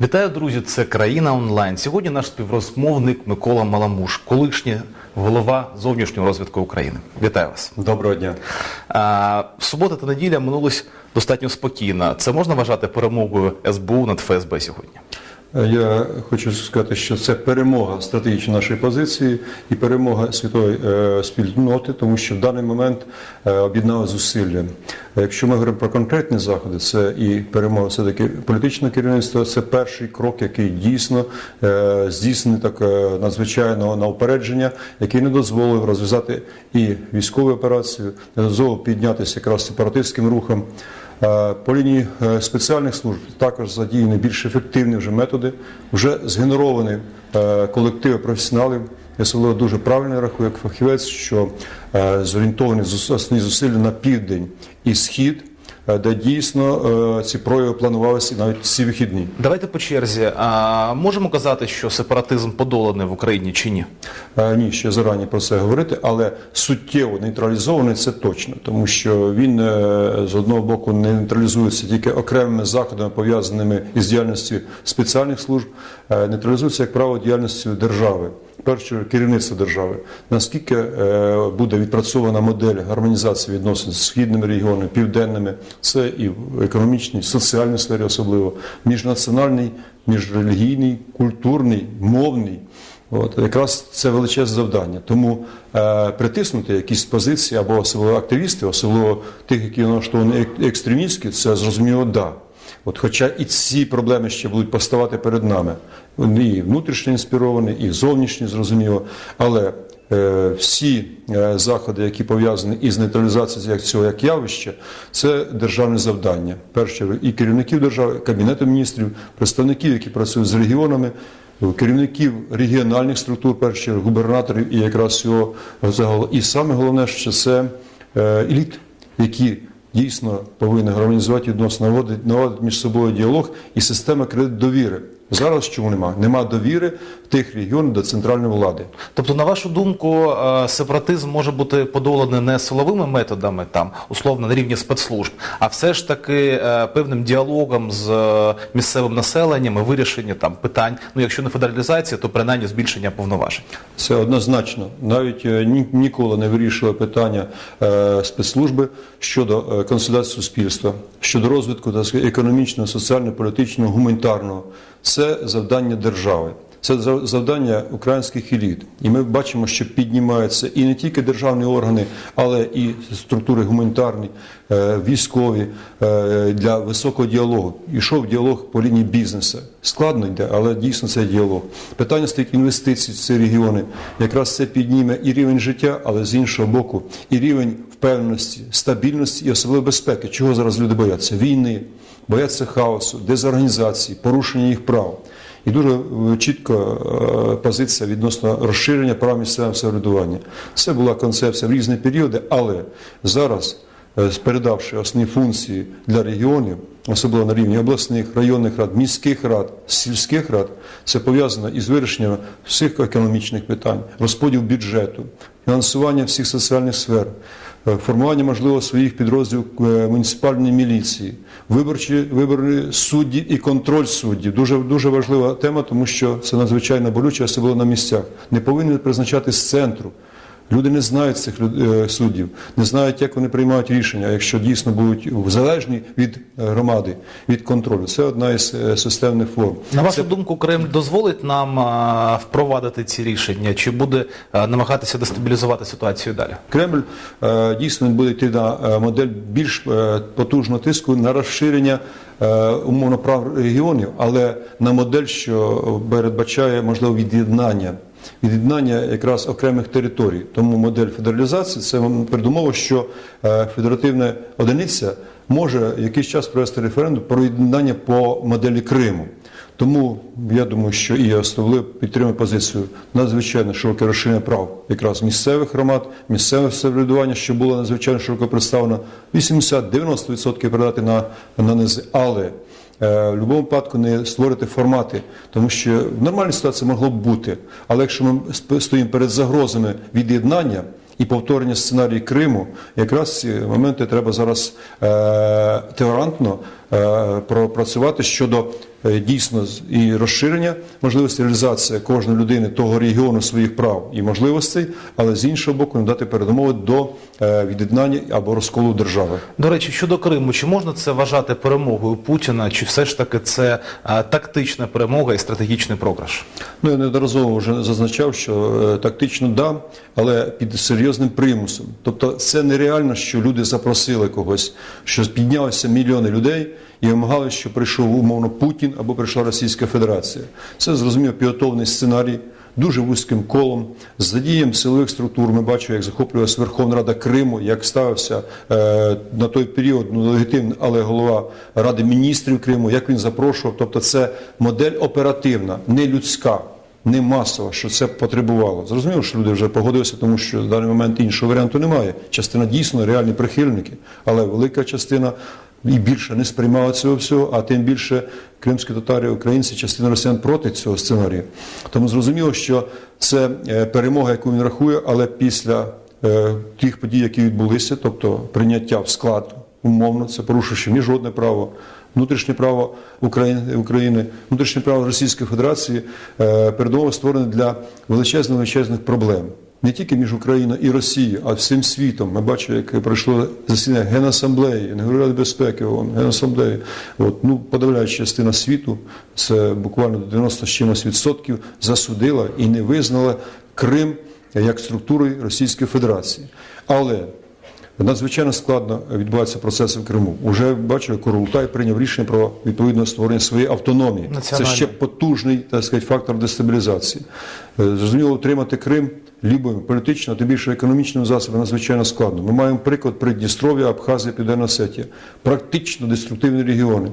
Вітаю, друзі! Це країна онлайн. Сьогодні наш співрозмовник Микола Маламуш, колишній голова зовнішнього розвитку України. Вітаю вас. Доброго дня. А, субота та неділя минулись достатньо спокійно. Це можна вважати перемогою СБУ над ФСБ сьогодні? Я хочу сказати, що це перемога стратегічної нашої позиції і перемога світової е, спільноти, тому що в даний момент е, об'єднали зусилля. Якщо ми говоримо про конкретні заходи, це і перемога все таки політичного керівництва. Це перший крок, який дійсно е, здійснений так е, надзвичайно на упередження, який не дозволив розв'язати і військову операцію, не дозволив піднятися якраз сепаратистським рухам. Е, По лінії е, спеціальних служб також задіяні більш ефективні вже методи, вже згенеровані е, колективи професіоналів. Я особливо дуже правильно рахую, як фахівець, що зорієнтовані основні зусилля на південь і схід, де дійсно е, ці прояви планувалися навіть ці вихідні. Давайте по черзі. А, можемо казати, що сепаратизм подоланий в Україні чи ні? Е, Ні, ще зарані про це говорити, але суттєво нейтралізований це точно, тому що він е, з одного боку не нейтралізується тільки окремими заходами, пов'язаними із діяльністю спеціальних служб, е, нейтралізується, як правило, діяльністю держави. В Першу керівництво держави. Наскільки е, буде відпрацьована модель гармонізації відносин з східними регіонами, південними, це і в економічній, соціальній сфері особливо, міжнаціональний, міжрелігійний, культурний, мовний. От якраз це величезне завдання. Тому е, притиснути якісь позиції або особливо активістів, особливо тих, які налаштовані екстремістські, це зрозуміло да. От, хоча і ці проблеми ще будуть поставати перед нами, і внутрішньо інспіровані, і зовнішні, зрозуміло. Але е, всі е, заходи, які пов'язані із нейтралізацією цього як явища, це державне завдання. Перше і керівників держави, кабінету міністрів, представників, які працюють з регіонами керівників регіональних структур, в губернаторів і якраз його загалом. І саме головне, що це е, еліт, які дійсно повинні гармонізувати відносно наводити між собою діалог і система кредит довіри. Зараз чому нема? Нема довіри в тих регіонах до центральної влади. Тобто, на вашу думку, е, сепаратизм може бути подоланий не силовими методами, там условно на рівні спецслужб, а все ж таки е, певним діалогом з е, місцевим населенням і вирішення там питань. Ну, якщо не федералізація, то принаймні збільшення повноважень. Це однозначно. Навіть ні- ніколи не вирішили питання е, спецслужби щодо консолідації суспільства, щодо розвитку сказати, економічного, соціального, політичного, гуманітарного. Це завдання держави. Це завдання українських еліт. І ми бачимо, що піднімаються і не тільки державні органи, але і структури гуманітарні, е, військові е, для високого діалогу. Ішов діалог по лінії бізнесу. Складно йде, але дійсно це діалог. Питання стоїть інвестицій в ці регіони. Якраз це підніме і рівень життя, але з іншого боку, і рівень впевненості, стабільності і особливо безпеки. Чого зараз люди бояться? Війни, бояться хаосу, дезорганізації, порушення їх прав. І дуже е, чітко е, позиція відносно розширення прав місцевого самоврядування. Це була концепція в різні періоди, але зараз, е, передавши основні функції для регіонів, особливо на рівні обласних, районних рад, міських рад, сільських рад, це пов'язано із вирішенням всіх економічних питань, розподіл бюджету, фінансування всіх соціальних сфер, формування можливо своїх підрозділів е, муніципальної міліції, виборчі вибори суддів і контроль суддів. Дуже дуже важлива тема, тому що це надзвичайно болюче, особливо на місцях. Не повинні призначати з центру. Люди не знають цих е, суддів, не знають, як вони приймають рішення, якщо дійсно будуть залежні від е, громади, від контролю. Це одна із е, системних форм. На вашу думку, Кремль дозволить нам впровадити ці рішення, чи буде намагатися дестабілізувати ситуацію далі? Кремль дійсно буде йти на модель більш потужного тиску на розширення умовно прав регіонів, але на модель, що передбачає можливо від'єднання. Від'єднання якраз окремих територій. Тому модель федералізації це передумова, що е, федеративна одиниця може якийсь час провести референдум про від'єднання по моделі Криму. Тому я думаю, що і я особливо підтримую позицію надзвичайно широке розширення прав якраз місцевих громад, місцеве самоврядування, що було надзвичайно широко представлено, 80-90% передати на, на низи. Але в будь-якому випадку не створити формати, тому що в нормальній ситуації могло б бути. Але якщо ми стоїмо перед загрозами від'єднання, і повторення сценарію Криму, якраз ці моменти треба зараз е, толерантно е, пропрацювати щодо е, дійсно і розширення можливості реалізація кожної людини того регіону своїх прав і можливостей, але з іншого боку, не дати передумови до е, від'єднання або розколу держави. До речі, щодо Криму, чи можна це вважати перемогою Путіна, чи все ж таки це е, тактична перемога і стратегічний програш? Ну, я неодноразово вже зазначав, що е, тактично да, але під серйозним примусом. Тобто це нереально, що люди запросили когось, що піднялися мільйони людей і вимагали, що прийшов умовно Путін або прийшла Російська Федерація. Це зрозуміло підготовлений сценарій. Дуже вузьким колом, з задієм силових структур. Ми бачимо, як захоплювалася Верховна Рада Криму, як ставився е, на той період ну, легітимний, але голова Ради міністрів Криму, як він запрошував. Тобто, це модель оперативна, не людська не масово, що це потребувало. Зрозуміло, що люди вже погодилися, тому що в даний момент іншого варіанту немає. Частина дійсно реальні прихильники, але велика частина і більше не сприймала цього всього, а тим більше кримські татари, українці, частина росіян проти цього сценарію. Тому зрозуміло, що це е, перемога, яку він рахує, але після е, тих подій, які відбулися, тобто прийняття в склад умовно, це порушуючи міжнародне право, внутрішнє право України, України внутрішнє право Російської Федерації, е, передумови створені для величезних величезних проблем. Не тільки між Україною і Росією, а всім світом. Ми бачимо, як пройшло засідання Генасамблеї, не говорю Ради безпеки, ООН, Генасамблеї. От, ну, подавляюча частина світу, це буквально до 90 з чимось відсотків, засудила і не визнала Крим як структури Російської Федерації. Але Надзвичайно складно відбуваються процеси в Криму. Уже бачу, Курултай прийняв рішення про відповідне створення своєї автономії. Це ще потужний так сказати, фактор дестабілізації. Е, Зрозуміло, утримати Крим любими політично, тим більше економічними засобами надзвичайно складно. Ми маємо приклад Придністров'я, Абхазія, Південна Осетія. Практично деструктивні регіони,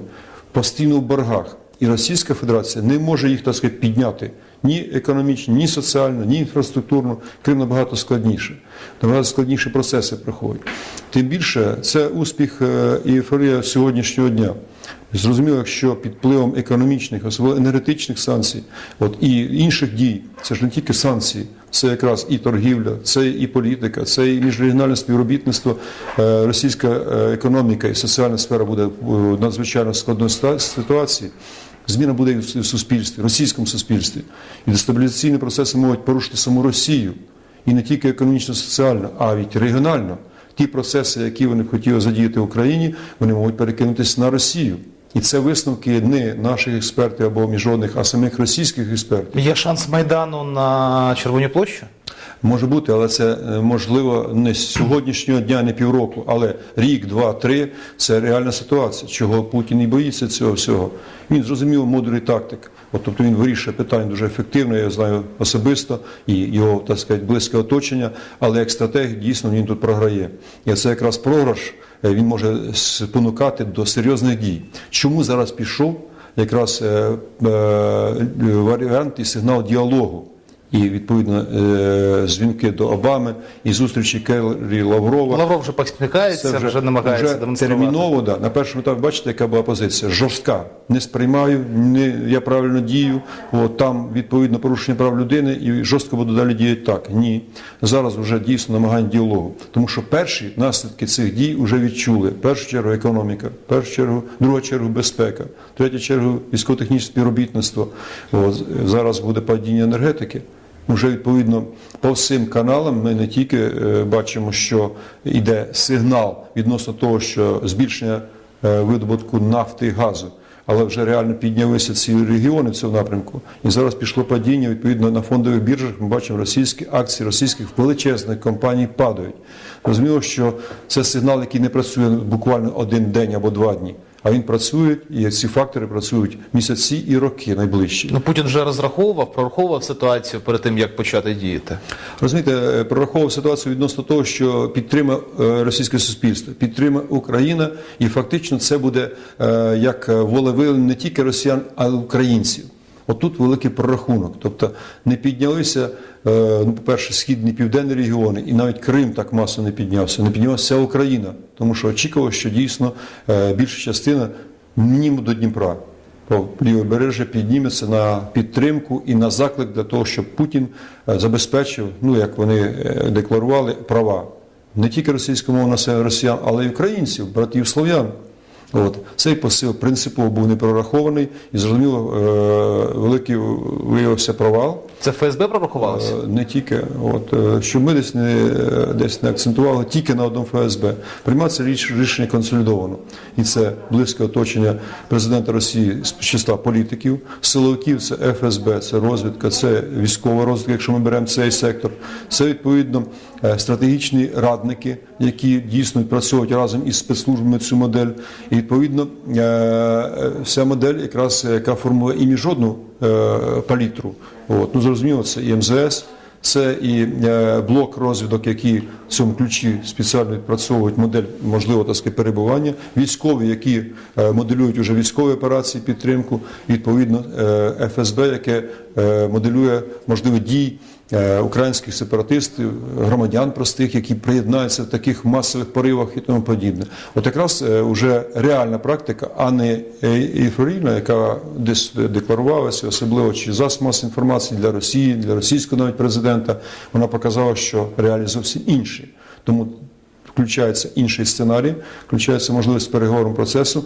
постійно в боргах. І Російська Федерація не може їх так сказати, підняти ні економічно, ні соціально, ні інфраструктурно. Крим набагато складніше. Набагато складніші процеси проходять. Тим більше це успіх е, і ейфорія сьогоднішнього дня. Зрозуміло, якщо під впливом економічних, особливо енергетичних санкцій, от і інших дій, це ж не тільки санкції, це якраз і торгівля, це і політика, це і міжрегіональне співробітництво. Е, Російська е, економіка і соціальна сфера буде в надзвичайно складної ситуації. Зміна буде в суспільстві, російському суспільстві. І дестабілізаційні процеси можуть порушити саму Росію. І не тільки економічно, соціально, а й регіонально. Ті процеси, які вони б хотіли задіяти в Україні, вони можуть перекинутися на Росію. І це висновки не наших експертів або міжнародних, а самих російських експертів. Є шанс Майдану на Червоній площі? Може бути, але це е, можливо не з сьогоднішнього дня, не півроку, але рік, два, три це реальна ситуація. Чого Путін і боїться цього всього. Він зрозуміло мудрий тактик. От, тобто він вирішує питання дуже ефективно, я знаю особисто, і його так сказати, близьке оточення, але як стратег дійсно він тут програє. І це якраз програш е, він може спонукати до серйозних дій. Чому зараз пішов якраз е, варіант і сигнал діалогу? І відповідно е, дзвінки до Обами, і зустрічі Келлі Лаврова. Лавров вже посміхається, вже, намагається вже демонструвати. терміново. Да. На першому етапі бачите, яка була позиція жорстка. Не сприймаю, не я правильно дію. От там відповідно порушення прав людини і жорстко буду далі діяти так. Ні, зараз вже дійсно намагання діалогу, тому що перші наслідки цих дій вже відчули. В першу чергу економіка, в першу чергу, в другу чергу безпека, в третю чергу військово-технічне співробітництво. От, зараз буде падіння енергетики. Вже відповідно по всім каналам ми не тільки е, бачимо, що йде сигнал відносно того, що збільшення е, видобутку нафти і газу, але вже реально піднялися ці регіони в цьому напрямку. І зараз пішло падіння. Відповідно на фондових біржах ми бачимо російські акції російських величезних компаній падають. Розуміло, що це сигнал, який не працює буквально один день або два дні. А він працює, і ці фактори працюють місяці і роки найближчі. Ну, Путін вже розраховував, прораховував ситуацію перед тим, як почати діяти. Розумієте, е, прораховував ситуацію відносно того, що підтримає е, російське суспільство, підтримає Україна, і фактично це буде е, як волевиявлення не тільки росіян, а й українців. Отут великий прорахунок. Тобто не піднялися, е, ну, по-перше, східні південні регіони, і навіть Крим так масово не піднявся. Не піднялася Україна, тому що очікував, що дійсно е, більша частина мінімум до Дніпра лівобережжя підніметься на підтримку і на заклик для того, щоб Путін е, забезпечив, ну як вони декларували, права не тільки російськомовного населення росіян, але й українців, братів слов'ян. От. Цей посил принципово був не прорахований і зрозуміло, е, великий виявився провал. Це ФСБ прорахувалося? Е, Не тільки, от, е, щоб ми десь не, е, десь не акцентували тільки на одному ФСБ. Приймається рішення консолідовано. І це близьке оточення президента Росії з числа політиків, силовиків це ФСБ, це розвідка, це військова розвідка, якщо ми беремо цей сектор. Це відповідно стратегічні радники, які дійсно відпрацьовують разом із спецслужбами цю модель. І відповідно вся модель, якраз яка формує і міжнародну е, палітру. От. Ну, зрозуміло, це і МЗС, це і е, блок розвідок, які в цьому ключі спеціально відпрацьовують модель можливо так перебування, військові, які е, моделюють уже військові операції, підтримку, відповідно е, ФСБ, яке е, моделює можливі дії е, українських сепаратистів, громадян простих, які приєднаються в таких масових поривах і тому подібне. От якраз е, вже реальна практика, а не е, ейфорійна, яка десь декларувалася, особливо чи засіб масової інформації для Росії, для російського навіть президента, вона показала, що реалії зовсім інші. Тому включається інший сценарій, включається можливість переговорного процесу.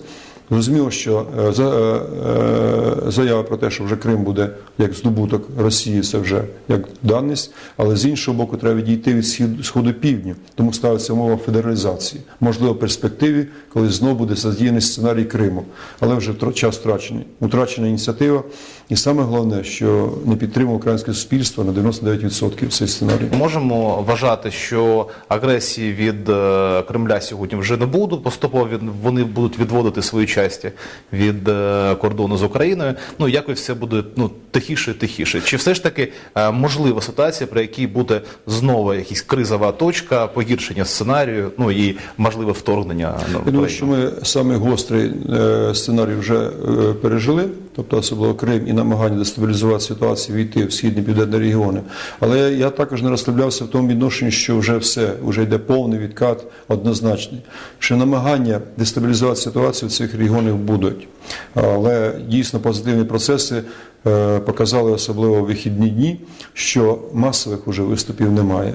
Зрозуміло, що е, е, е, заява про те, що вже Крим буде як здобуток Росії, це вже як даність, але з іншого боку, треба відійти від сходу півдню, тому ставиться мова федералізації. Можливо, в перспективі, коли знову буде задіяний сценарій Криму, але вже час втрачений. Утрачена ініціатива, і саме головне, що не підтримує українське суспільство на 99% цей сценарій. Можемо вважати, що агресії від Кремля сьогодні вже не буде. Поступово вони будуть відводити свою свої часті від е, кордону з Україною. Ну якось все буде ну тихіше, і тихіше. Чи все ж таки е, можлива ситуація, при якій буде знову якась кризова точка, погіршення сценарію, ну і можливе вторгнення на Я думаю, що ми саме гострий е, сценарій вже пережили, тобто особливо Крим і намагання дестабілізувати ситуацію, війти в східні південні регіони. Але я також не розслаблявся в тому відношенні, що вже все, вже йде повний відкат однозначний. Що намагання дестабілізувати ситуацію в цих регіонах будуть. Але дійсно позитивні процеси е, показали особливо в вихідні дні, що масових уже виступів немає.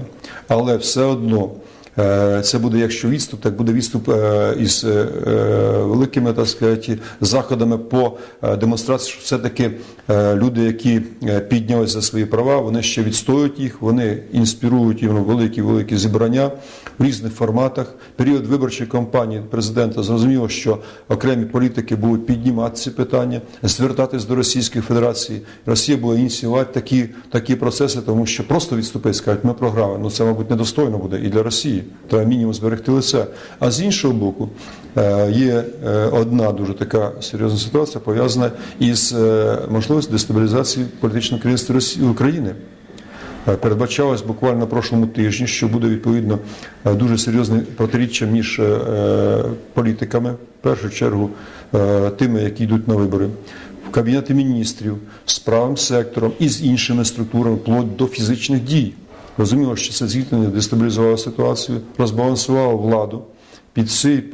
Але все одно. Е, Це буде, якщо відступ, так буде відступ е, із е, великими так сказати, заходами по демонстрації, що все-таки люди, які піднялись за свої права, вони ще відстоюють їх, вони інспірують їм великі великі зібрання в різних форматах. Період виборчої кампанії президента зрозуміло, що окремі політики будуть піднімати ці питання, звертатись до Російської Федерації. Росія буде ініціювати такі, такі процеси, тому що просто відступити, скажуть, ми програли. Ну це, мабуть, недостойно буде і для Росії. Треба мінімум зберегти лице. А з іншого боку, е, є е, одна дуже така серйозна ситуація, пов'язана із е, можливістю дестабілізації політичного керівництва України. Передбачалось буквально на прошлому тижні, що буде відповідно дуже серйозне протиріччя між політиками, в першу чергу тими, які йдуть на вибори, в кабінеті міністрів, з правим сектором і з іншими структурами, вплоть до фізичних дій. Розуміло, що це зіткнення дестабілізувало ситуацію, розбалансувало владу. Під цей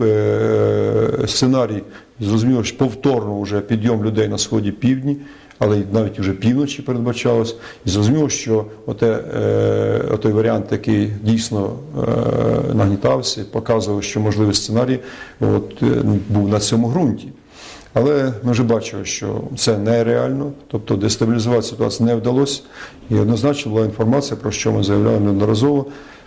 сценарій зрозуміло, що повторно вже підйом людей на сході півдні, але навіть вже півночі передбачалось. І зрозуміло, що оте, е, отой варіант, який дійсно е, нагнітався, показував, що можливий сценарій, от, е, був на цьому ґрунті. Але ми вже бачили, що це нереально, тобто дестабілізувати ситуацію не вдалося. І однозначно була інформація, про що ми заявляли неодноразово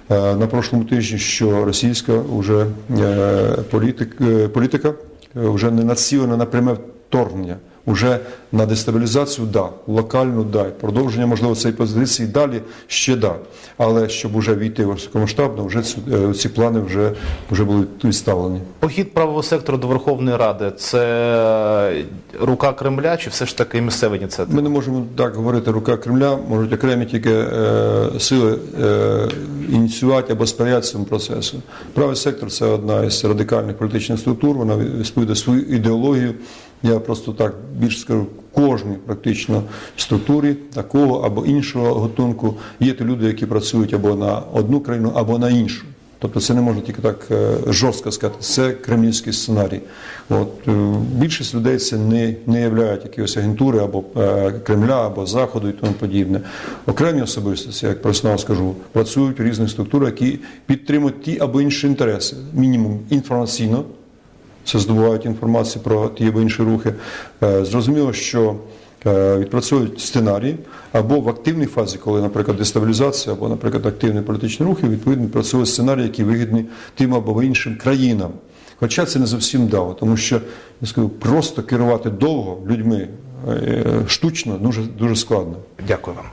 е, на прошлому тижні, що російська вже е, політик, е, політика вже не націлена на пряме вторгнення. Уже на дестабілізацію да, локальну да, продовження можливо цієї позиції далі ще да. Але щоб вже війти високомасштабно, вже ці, е, ці плани вже, вже були відставлені. Похід правого сектору до Верховної Ради це рука Кремля, чи все ж таки місцева ініціатива? Ми не можемо так говорити рука Кремля, можуть окремі тільки е, сили е, ініціювати або сприяти цьому процесу. Правий сектор це одна із радикальних політичних структур, вона відповідає свою ідеологію. Я просто так більше скажу, кожній практично структурі такого або іншого готунку є то люди, які працюють або на одну країну, або на іншу. Тобто це не можна тільки так е, жорстко сказати. Це кремлівський сценарій. От е, більшість людей це не, не являють якоїсь агентури або е, Кремля, або Заходу і тому подібне. Окремі особистості, як професіонал скажу, працюють в різних структурах, які підтримують ті або інші інтереси, мінімум інформаційно. Це здобувають інформацію про ті або інші рухи. Е, Зрозуміло, що е, відпрацьовують сценарії або в активній фазі, коли, наприклад, дестабілізація, або, наприклад, активні політичні рухи, відповідно працюють сценарії, які вигідні тим або іншим країнам. Хоча це не зовсім дало, тому що я скажу, просто керувати довго людьми е, штучно дуже дуже складно. Дякую вам.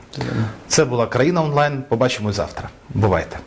Це була країна онлайн. Побачимо завтра. Бувайте.